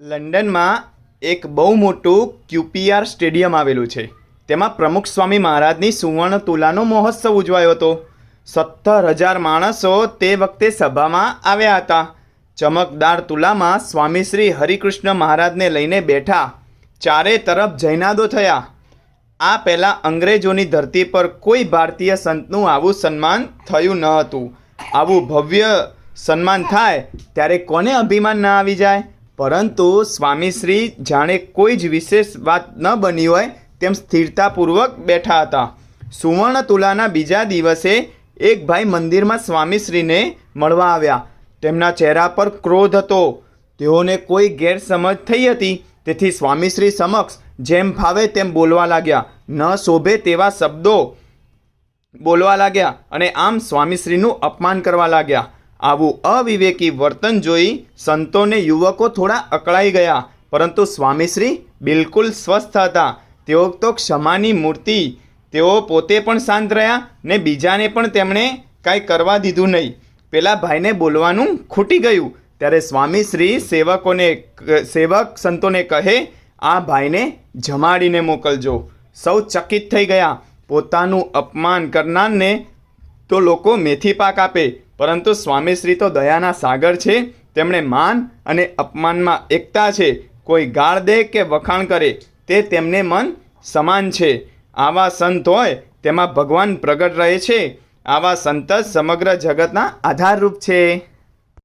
લંડનમાં એક બહુ મોટું ક્યુપીઆર સ્ટેડિયમ આવેલું છે. તેમાં પ્રમુખ સ્વામી મહારાજની સુવર્ણ તુલાનો મહોત્સવ ઉજવાયો હતો. સત્તર હજાર માણસો તે વખતે સભામાં આવ્યા હતા. ચમકદાર તુલામાં સ્વામી શ્રી હરિકૃષ્ણ મહારાજને લઈને બેઠા, ચારે તરફ જૈનાદો થયા. આ પહેલાં અંગ્રેજોની ધરતી પર કોઈ ભારતીય સંતનું આવું સન્માન થયું ન હતું. આવું ભવ્ય સન્માન થાય ત્યારે કોને અભિમાન ન આવી જાય? પરંતુ સ્વામીશ્રી જાણે કોઈ જ વિશેષ વાત ન બની હોય તેમ સ્થિરતાપૂર્વક બેઠા હતા. સુવર્ણ તુલાના બીજા દિવસે એક ભાઈ મંદિરમાં સ્વામીશ્રીને મળવા આવ્યા. તેમના ચહેરા પર ક્રોધ હતો. તેઓને કોઈ ગેરસમજ થઈ હતી. તેથી સ્વામીશ્રી સમક્ષ જેમ ફાવે તેમ બોલવા લાગ્યા. ન શોભે તેવા શબ્દો બોલવા લાગ્યા અને આમ સ્વામીશ્રીનું અપમાન કરવા લાગ્યા. આવું અવિવેકી વર્તન જોઈ સંતોને યુવકો થોડા અકળાઈ ગયા, પરંતુ સ્વામીશ્રી બિલકુલ સ્વસ્થ હતા. તેઓ તો ક્ષમાની મૂર્તિ, તેઓ પોતે પણ શાંત રહ્યા ને બીજાને પણ તેમણે કાંઈ કરવા દીધું નહીં. પેલા ભાઈને બોલવાનું ખૂટી ગયું, ત્યારે સ્વામીશ્રી સેવકોને સેવક સંતોને કહે, આ ભાઈને જમાડીને મોકલજો. સૌ ચકિત થઈ ગયા. પોતાનું અપમાન કરનારને તો લોકો મેથી પાક આપે પરંતુ સ્વામીશ્રી તો દયાના સાગર છે, તેમણે માન અને અપમાનમાં એકતા છે. કોઈ ગાળ દે કે વખાણ કરે, તે તેમને મન સમાન છે. આવા સંત હોય, તેમાં ભગવાન પ્રગટ રહે છે. આવા સંત જ સમગ્ર જગતના આધારરૂપ છે.